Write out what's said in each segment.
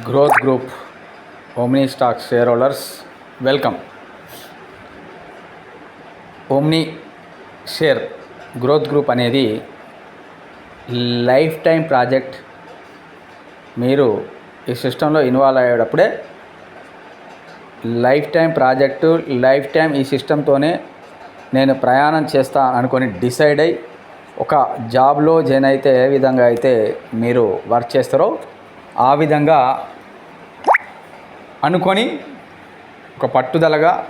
Growth group Omni stock share holders welcome Omni share growth group అనేది life time project మీరు ఈ సిస్టంలో involve అయ్యేటప్పుడే life time project life time ఈ సిస్టంతోనే నేను ప్రయాణం చేస్తా అనుకొని డిసైడ్ అయ్యి ఒక జాబ్లో జాయిన్ అయితే ఏ విధంగా అయితే మీరు వర్క్ చేస్తారో ఆ విధంగా అనుకొని ఒక పట్టుదలగా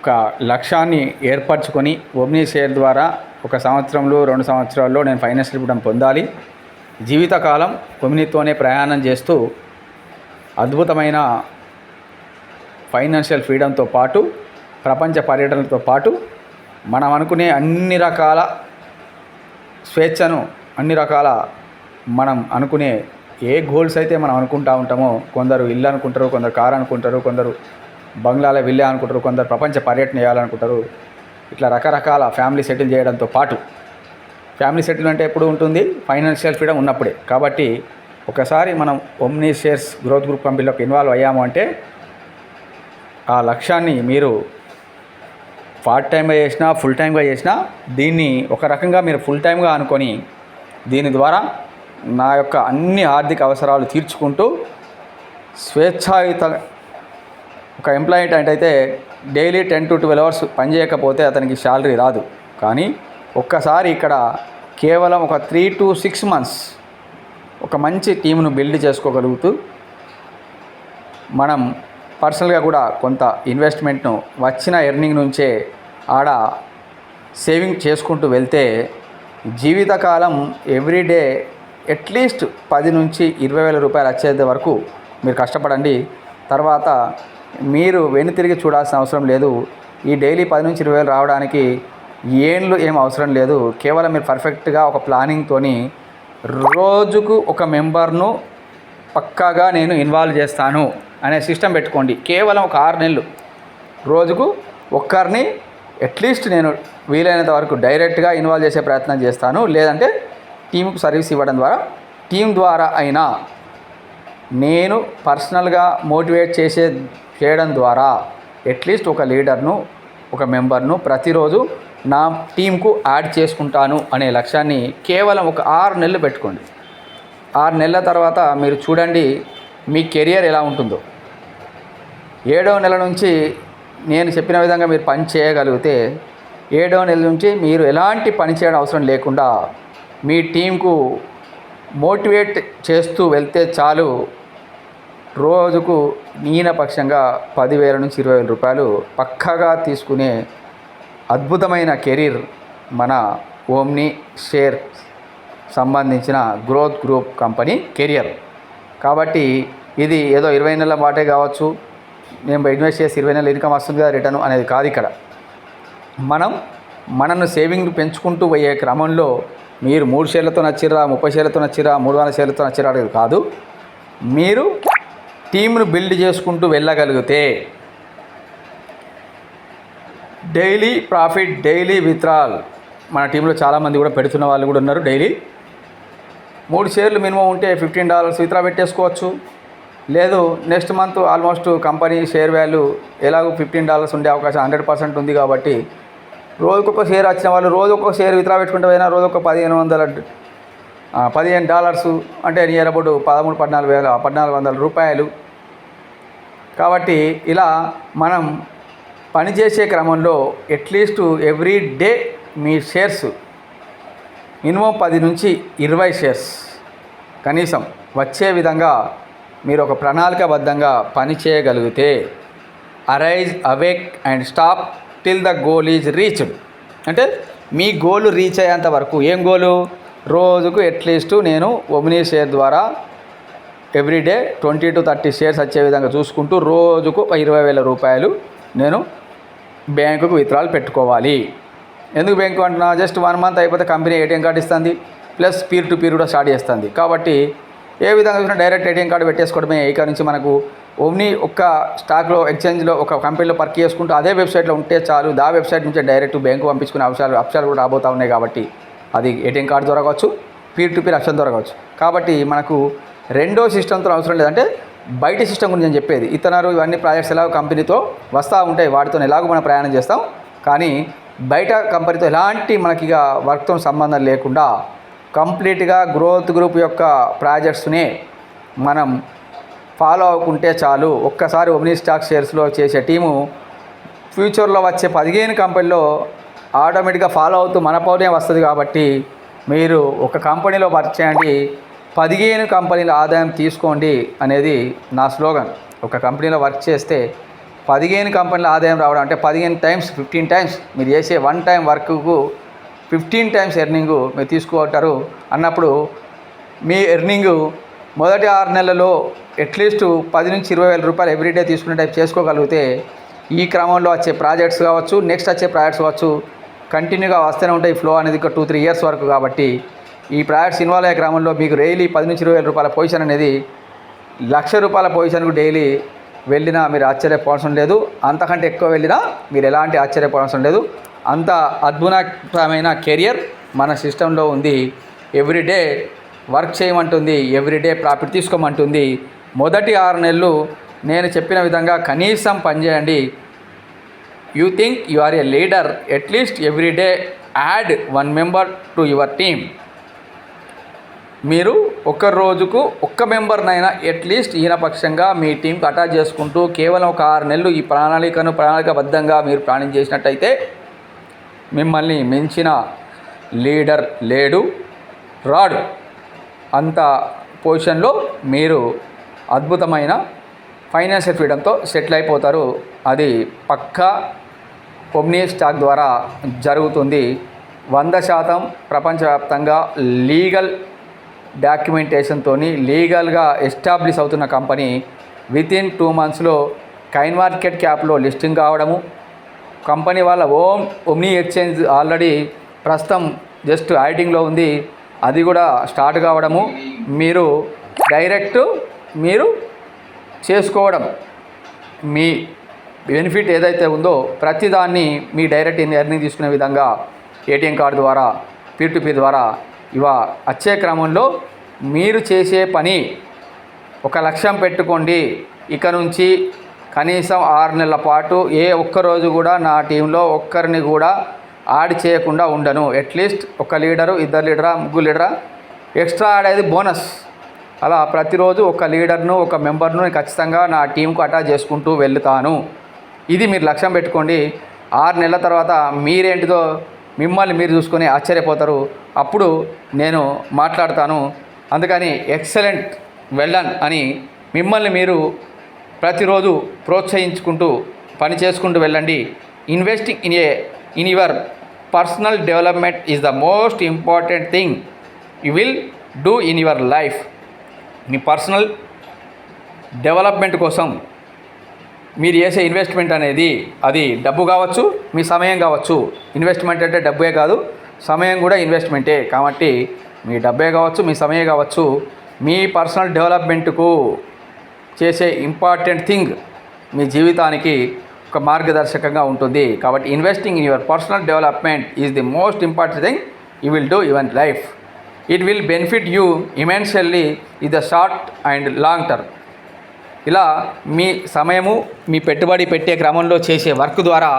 ఒక లక్ష్యాన్ని ఏర్పరచుకొని ఓమ్నీ షేర్ ద్వారా ఒక సంవత్సరంలో రెండు సంవత్సరాల్లో నేను ఫైనాన్షియల్ ఫ్రీడమ్ పొందాలి. జీవితకాలం ఒమినితోనే ప్రయాణం చేస్తూ అద్భుతమైన ఫైనాన్షియల్ ఫ్రీడమ్తో పాటు ప్రపంచ పర్యటనతో పాటు మనం అనుకునే అన్ని రకాల స్వేచ్ఛను అన్ని రకాల మనం అనుకునే ఏ గోల్స్ అయితే మనం అనుకుంటా ఉంటామో కొందరు ఇల్లు అనుకుంటారు కొందరు కారు అనుకుంటారు కొందరు బంగ్లాలో వెళ్ళే అనుకుంటారు కొందరు ప్రపంచ పర్యటన చేయాలనుకుంటారు ఇట్లా రకరకాల ఫ్యామిలీ సెటిల్ చేయడంతో పాటు ఫ్యామిలీ సెటిల్ అంటే ఎప్పుడు ఉంటుంది? ఫైనాన్షియల్ ఫ్రీడమ్ ఉన్నప్పుడే. కాబట్టి ఒకసారి మనం ఒమ్ని షేర్స్ గ్రోత్ గ్రూప్ కంపెనీలోకి ఇన్వాల్వ్ అయ్యాము అంటే ఆ లక్ష్యాన్ని మీరు పార్ట్ టైంగా చేసినా ఫుల్ టైంగా చేసినా దీన్ని ఒక రకంగా మీరు ఫుల్ టైంగా అనుకొని దీని ద్వారా నా యొక్క అన్ని ఆర్థిక అవసరాలు తీర్చుకుంటూ స్వేచ్ఛాయుత ఒక ఎంప్లాయీ అంటే daily ten to twelve hours పనిచేయకపోతే అతనికి శాలరీ రాదు. కానీ ఒక్కసారి ఇక్కడ కేవలం ఒక త్రీ టు సిక్స్ మంత్స్ ఒక మంచి టీంను బిల్డ్ చేసుకోగలుగుతూ మనం పర్సనల్గా కూడా కొంత ఇన్వెస్ట్మెంట్ను వచ్చిన ఎర్నింగ్ నుంచే ఆడ సేవింగ్ చేసుకుంటూ వెళ్తే జీవితకాలం ఎవ్రీడే అట్లీస్ట్ పది నుంచి ఇరవై వేల రూపాయలు వచ్చేంత వరకు మీరు కష్టపడండి. తర్వాత మీరు వెనుతిరిగి చూడాల్సిన అవసరం లేదు. ఈ డైలీ పది నుంచి ఇరవై వేలు రావడానికి ఏండ్లు ఏం అవసరం లేదు. కేవలం మీరు పర్ఫెక్ట్గా ఒక ప్లానింగ్తోని రోజుకు ఒక మెంబర్ను పక్కాగా నేను ఇన్వాల్వ్ చేస్తాను అనే సిస్టమ్ పెట్టుకోండి. కేవలం ఒక ఆరు నెలలు. రోజుకు ఒక్కరిని అట్లీస్ట్ నేను వీలైనంత వరకు డైరెక్ట్గా ఇన్వాల్వ్ చేసే ప్రయత్నం చేస్తాను. లేదంటే టీంకు సర్వీస్ ఇవ్వడం ద్వారా టీం ద్వారా అయినా నేను పర్సనల్గా మోటివేట్ చేసే చేయడం ద్వారా అట్లీస్ట్ ఒక లీడర్ను ఒక మెంబర్ను ప్రతిరోజు నా టీంకు యాడ్ చేసుకుంటాను అనే లక్ష్యాన్ని కేవలం ఒక ఆరు నెలలు పెట్టుకోండి. ఆరు నెలల తర్వాత మీరు చూడండి మీ కెరియర్ ఎలా ఉంటుందో. ఏడవ నెల నుంచి నేను చెప్పిన విధంగా మీరు పని చేయగలిగితే ఏడవ నెల నుంచి మీరు ఎలాంటి పని చేయడం అవసరం లేకుండా మీ టీంకు మోటివేట్ చేస్తూ వెళ్తే చాలు. రోజుకు నీనపక్షంగా పదివేల నుంచి ఇరవై వేల రూపాయలు పక్కాగా తీసుకునే అద్భుతమైన కెరీర్ మన ఓమ్ని షేర్ సంబంధించిన గ్రోత్ గ్రూప్ కంపెనీ కెరియర్. కాబట్టి ఇది ఏదో ఇరవై నెలల మాటే కావచ్చు. నేను ఇన్వెస్ట్ చేసి ఇరవై నెలల ఇన్కమ్ వస్తుంది కదా రిటర్న్ అనేది కాదు ఇక్కడ. మనం మనను సేవింగ్ పెంచుకుంటూ పోయే క్రమంలో మీరు మూడు షేర్లతో నచ్చిరా ముప్పై షేర్లతో నచ్చిరా మూడు వందల షేర్లతో నచ్చిరా అనేది కాదు. మీరు టీంను బిల్డ్ చేసుకుంటూ వెళ్ళగలిగితే డైలీ ప్రాఫిట్ డైలీ విత్రాల్ మన టీంలో చాలామంది కూడా పెడుతున్న వాళ్ళు కూడా ఉన్నారు డైలీ. మూడు షేర్లు మినిమం ఉంటే ఫిఫ్టీన్ డాలర్స్ విత్రా పెట్టేసుకోవచ్చు. లేదు next month almost company share value ఎలాగో ఫిఫ్టీన్ డాలర్స్ ఉండే అవకాశం హండ్రెడ్ పర్సెంట్ ఉంది కాబట్టి రోజుకొక షేర్ వచ్చిన వాళ్ళు రోజు షేర్ విత్రా పెట్టుకుంటే పోయినా రోజు పదిహేను వందల పదిహేను డాలర్స్ అంటే నియర్ అబౌట్ పదమూడు పద్నాలుగు వేల పద్నాలుగు వందల రూపాయలు. కాబట్టి ఇలా మనం పనిచేసే క్రమంలో అట్లీస్ట్ ఎవ్రీ డే మీ షేర్స్ మినిమం పది నుంచి ఇరవై షేర్స్ కనీసం వచ్చే విధంగా మీరు ఒక ప్రణాళికబద్ధంగా పని చేయగలిగితే arise awake and stop till the goal is reached అంటే మీ గోల్ రీచ్ అయ్యేంత వరకు ఏం గోలు రోజుకు అట్లీస్ట్ నేను ఒమినీ షేర్ ద్వారా every day twenty to thirty shares వచ్చే విధంగా చూసుకుంటూ రోజుకు ఇరవై వేల రూపాయలు నేను బ్యాంకుకు విత్రాలు పెట్టుకోవాలి. ఎందుకు బ్యాంకు అంటున్నా? జస్ట్ వన్ మంత్ అయిపోతే కంపెనీ ఏటీఎం కార్డు ఇస్తుంది ప్లస్ పీర్ టు పీర్ కూడా స్టార్ట్ చేస్తుంది. కాబట్టి ఏ విధంగా చూసినా డైరెక్ట్ ఏటీఎం కార్డు పెట్టేసుకోవడమే. ఇక నుంచి మనకు ఓన్లీ ఒక్క స్టాక్లో ఎక్స్చేంజ్లో ఒక కంపెనీలో పర్క్ చేసుకుంటూ అదే వెబ్సైట్లో ఉంటే చాలు. దా వెబ్సైట్ నుంచే డైరెక్ట్ బ్యాంకు పంపించుకునే అంశాలు అంశాలు కూడా రాబోతూ ఉన్నాయి కాబట్టి అది ఏటీఎం కార్డు ద్వారా కావచ్చు పీర్ టు పీర్ అప్షన్ ద్వారా కావచ్చు కాబట్టి మనకు రెండో సిస్టమ్తో అవసరం లేదంటే బయట సిస్టమ్ గురించి నేను చెప్పేది. ఇతనారు ఇవన్నీ ప్రాజెక్ట్స్ ఎలాగో కంపెనీతో వస్తూ ఉంటాయి వాటితో ఎలాగో మనం ప్రయాణం చేస్తాం. కానీ బయట కంపెనీతో ఎలాంటి మనకి ఇక వర్క్తో సంబంధం లేకుండా కంప్లీట్గా గ్రోత్ గ్రూప్ యొక్క ప్రాజెక్ట్స్ని మనం ఫాలో అవ్వకుంటే చాలు. ఒక్కసారి ఒమినీ స్టాక్ షేర్స్లో చేసే టీము ఫ్యూచర్లో వచ్చే పదిహేను కంపెనీలో ఆటోమేటిక్గా ఫాలో అవుతూ మన పౌరే వస్తుంది కాబట్టి మీరు ఒక కంపెనీలో వర్క్ చేయండి. పదిహేను కంపెనీల ఆదాయం తీసుకోండి అనేది నా స్లోగన్. ఒక కంపెనీలో వర్క్ చేస్తే పదిహేను కంపెనీల ఆదాయం రావడం అంటే పదిహేను టైమ్స్ ఫిఫ్టీన్ టైమ్స్ మీరు చేసే వన్ టైం వర్క్కు ఫిఫ్టీన్ టైమ్స్ ఎర్నింగ్ మీరు తీసుకుంటారు అన్నప్పుడు మీ ఎర్నింగ్ మొదటి ఆరు నెలల్లో అట్లీస్ట్ పది నుంచి ఇరవై వేల రూపాయలు ఎవ్రీడే తీసుకునే టైప్ చేసుకోగలిగితే ఈ క్రమంలో వచ్చే ప్రాజెక్ట్స్ కావచ్చు నెక్స్ట్ వచ్చే ప్రాజెక్ట్స్ కావచ్చు కంటిన్యూగా వస్తూనే ఉంటాయి. ఫ్లో అనేది ఒక టూ త్రీ ఇయర్స్ వరకు కాబట్టి ఈ ప్రాజెక్ట్స్ ఇన్వాల్వ్ అయ్యే క్రమంలో మీకు డైలీ పది నుంచి ఇరవై వేల రూపాయల పొజిషన్ అనేది లక్ష రూపాయల పొజిషన్కు డైలీ వెళ్ళినా మీరు ఆశ్చర్యపోవడం లేదు. అంతకంటే ఎక్కువ వెళ్ళినా మీరు ఎలాంటి ఆశ్చర్యపోవడం లేదు. అంత అద్భుతమైన కెరియర్ మన సిస్టంలో ఉంది. ఎవ్రీడే వర్క్ చేయమంటుంది ఎవ్రీడే ప్రాఫిట్ తీసుకోమంటుంది. మొదటి ఆరు నెలలు నేను చెప్పిన విధంగా కనీసం పనిచేయండి you think you are a leader at least every day add one member to your team. మీరు ఒక రోజుకు ఒక్క మెంబర్నైనా అట్లీస్ట్ ఈయనపక్షంగా మీ టీంకి అటాచ్ చేసుకుంటూ కేవలం ఒక ఆరు నెలలు ఈ ప్రణాళికను ప్రణాళికబద్ధంగా మీరు ప్లానింగ్ చేసినట్టయితే మిమ్మల్ని మించిన లీడర్ లేడు రాడు. అంత పొజిషన్లో మీరు అద్భుతమైన ఫైనాన్షియల్ ఫ్రీడంతో సెటిల్ అయిపోతారు. అది పక్కా ఒమ్నీ స్టాక్ ద్వారా జరుగుతుంది. వంద శాతం ప్రపంచవ్యాప్తంగా లీగల్ డాక్యుమెంటేషన్తో లీగల్గా ఎస్టాబ్లిష్ అవుతున్న కంపెనీ విత్ ఇన్ టూ మంత్స్లో కైన్ మార్కెట్ క్యాప్లో లిస్టింగ్ కావడము కంపెనీ వాళ్ళ ఓమ్ ఒమ్నీ ఎక్స్చేంజ్ ఆల్రెడీ ప్రస్తుతం జస్ట్ ఐటింగ్లో ఉంది. అది కూడా స్టార్ట్ కావడము మీరు డైరెక్ట్ మీరు చేసుకోవడం. మీ బెనిఫిట్ ఏదైతే ఉందో ప్రతిదాన్ని మీ డైరెక్ట్ ఎర్నింగ్ తీసుకునే విధంగా ఏటీఎం కార్డు ద్వారా పీర్ టు పీర్ ద్వారా ఇవ వచ్చే క్రమంలో మీరు చేసే పని ఒక లక్ష్యం పెట్టుకోండి. ఇక నుంచి కనీసం ఆరు నెలల పాటు ఏ ఒక్క రోజు కూడా నా టీంలో ఒక్కరిని కూడా యాడ్ చేయకుండా ఉండను. అట్లీస్ట్ ఒక లీడరు ఇద్దరు లీడరా ముగ్గురు లీడరా ఎక్స్ట్రా యాడ్ అనేది బోనస్ అలా ప్రతిరోజు ఒక లీడర్ను ఒక మెంబర్ను ఖచ్చితంగా నా టీంకు అటాచ్ చేసుకుంటూ వెళ్తాను. ఇది మీరు లక్ష్యం పెట్టుకోండి. ఆరు నెలల తర్వాత మీరేంటిదో మిమ్మల్ని మీరు చూసుకొని ఆశ్చర్యపోతారు. అప్పుడు నేను మాట్లాడతాను. అందుకని ఎక్సలెంట్ వెళ్ళన్ అని మిమ్మల్ని మీరు ప్రతిరోజు ప్రోత్సహించుకుంటూ పని చేసుకుంటూ వెళ్ళండి. Investing in a in your personal development is the most important thing you will do in your life మీ పర్సనల్ డెవలప్మెంట్ కోసం మీరు చేసే ఇన్వెస్ట్మెంట్ అనేది అది డబ్బు కావచ్చు మీ సమయం కావచ్చు. ఇన్వెస్ట్మెంట్ అంటే డబ్బే కాదు సమయం కూడా ఇన్వెస్ట్మెంటే కాబట్టి మీ డబ్బే కావచ్చు మీ సమయం కావచ్చు మీ పర్సనల్ డెవలప్మెంట్కు చేసే ఇంపార్టెంట్ థింగ్ మీ జీవితానికి ఒక మార్గదర్శకంగా ఉంటుంది. కాబట్టి investing in your personal development is the most important thing you will do your life it will benefit you immensely in the short and long term ఇలా మీ సమయము మీ పెట్టుబడి పెట్టే క్రమంలో చేసే వర్క్ ద్వారా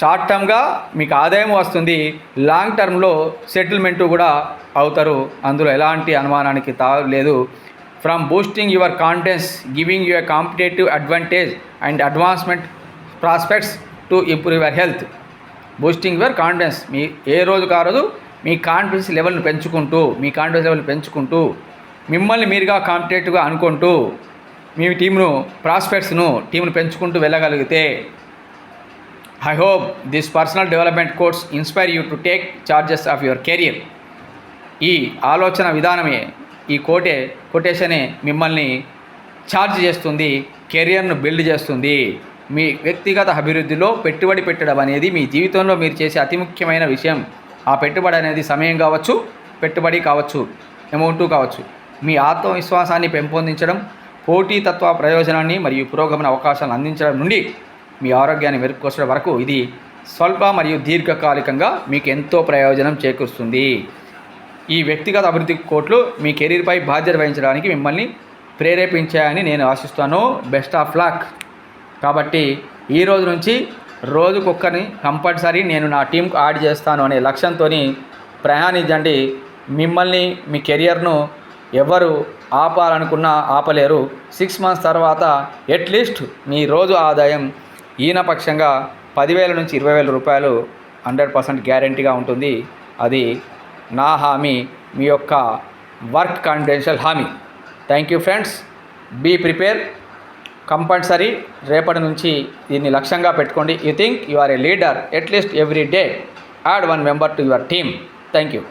షార్ట్ టర్మ్గా మీకు ఆదాయం వస్తుంది. లాంగ్ టర్మ్లో సెటిల్మెంటు కూడా అవుతారు. అందులో ఎలాంటి అనుమానానికి తావు లేదు. From boosting your confidence giving your competitive advantage and advancement prospects to improve your health boosting your confidence మీ ఏ రోజుకు ఆ రోజు మీ కాన్ఫిడెన్స్ లెవెల్ని పెంచుకుంటూ మీ కాన్ఫిడెన్స్ లెవెల్ని పెంచుకుంటూ మిమ్మల్ని మీరుగా కాంపిటేటివ్గా అనుకుంటూ మీ టీంను ప్రాస్పెక్ట్స్ను టీంను పెంచుకుంటూ వెళ్ళగలిగితే I hope this personal development course inspire you to take charges of your career ఈ ఆలోచన విధానమే ఈ కోటే కొటేషనే మిమ్మల్ని ఛార్జ్ చేస్తుంది కెరియర్ను బిల్డ్ చేస్తుంది. మీ వ్యక్తిగత అభివృద్ధిలో పెట్టుబడి పెట్టడం అనేది మీ జీవితంలో మీరు చేసే అతి ముఖ్యమైన విషయం. ఆ పెట్టుబడి అనేది సమయం కావచ్చు పెట్టుబడి కావచ్చు అమౌంటు కావచ్చు. మీ ఆత్మవిశ్వాసాన్ని పెంపొందించడం పోటీతత్వ ప్రయోజనాన్ని మరియు పురోగమన అవకాశాలను అందించడం నుండి మీ ఆరోగ్యాన్ని మెరుగుపరచడం వరకు ఇది స్వల్ప మరియు దీర్ఘకాలికంగా మీకు ఎంతో ప్రయోజనం చేకూరుస్తుంది. ఈ వ్యక్తిగత అభివృద్ధి కోట్లు మీ కెరీర్పై బాధ్యత వహించడానికి మిమ్మల్ని ప్రేరేపించాయని నేను ఆశిస్తాను. Best of luck. కాబట్టి ఈ రోజు నుంచి రోజుకొక్కరిని కంపల్సరీ నేను నా టీంకు యాడ్ చేస్తాను అనే లక్ష్యంతో ప్రయాణించండి. మిమ్మల్ని మీ కెరియర్ను ఎవరు ఆపాలనుకున్నా ఆపలేరు. సిక్స్ మంత్స్ తర్వాత అట్లీస్ట్ మీ రోజు ఆదాయం ఈనపక్షంగా పదివేల నుంచి ఇరవై వేల రూపాయలు హండ్రెడ్ పర్సెంట్ గ్యారంటీగా ఉంటుంది. అది నా హామీ మీ యొక్క వర్క్ కాన్ఫిడెన్షియల్ హామీ. Thank you friends. Be prepare. Compulsory రేపటి నుంచి దీన్ని లక్ష్యంగా పెట్టుకోండి. You think you are a leader at least every day add one member to your team thank you